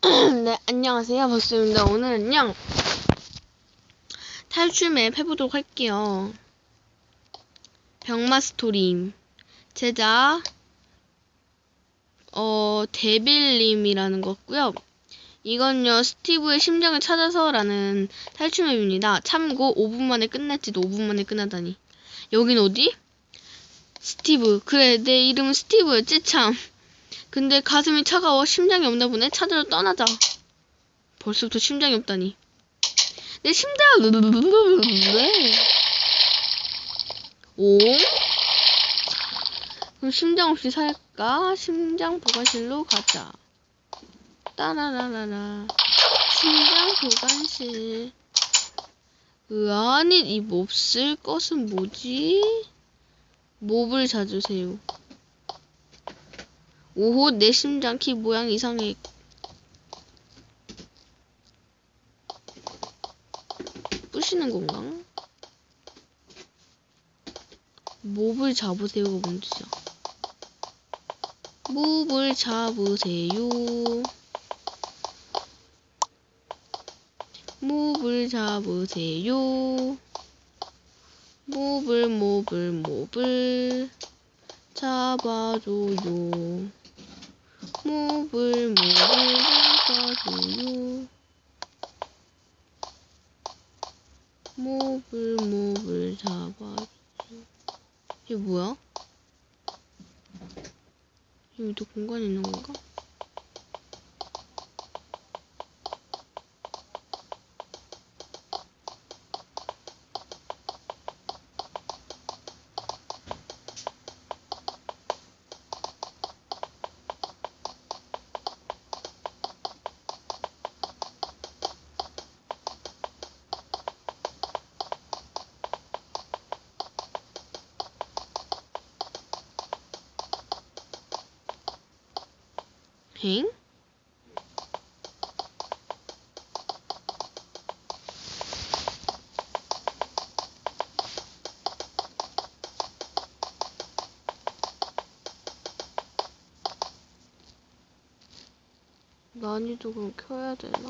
네, 안녕하세요. 버스입니다. 오늘은요, 탈출 맵 해보도록 할게요. 병마 스토리. 제작, 어, 데빌님이라는 거고요 이건요, 스티브의 심장을 찾아서라는 탈출 맵입니다. 참고, 5분 만에 끝났지도 5분 만에 끝나다니. 여긴 어디? 스티브. 그래, 내 이름은 스티브였지, 참. 근데 가슴이 차가워. 심장이 없나 보네. 찾으러 떠나자. 벌써부터 심장이 없다니. 내 심장! 왜? 오. 그럼 심장 없이 살까? 심장 보관실로 가자. 따라라라라. 심장 보관실. 그 안에 이 몹쓸 것은 뭐지? 몹을 찾으세요 오호 내 심장 키 모양 이상해. 부시는 건가? 몹을 잡으세요가 뭔 뜻이야 몹을 잡으세요. 몹을 잡으세요. 몹을 몹을 몹을 잡아줘요 몹을 몹을 잡아줘요 몹을 몹을 잡아줘요 이게 뭐야? 여기 또 공간이 있는 건가? 엥? 난이도 그럼 켜야 되나?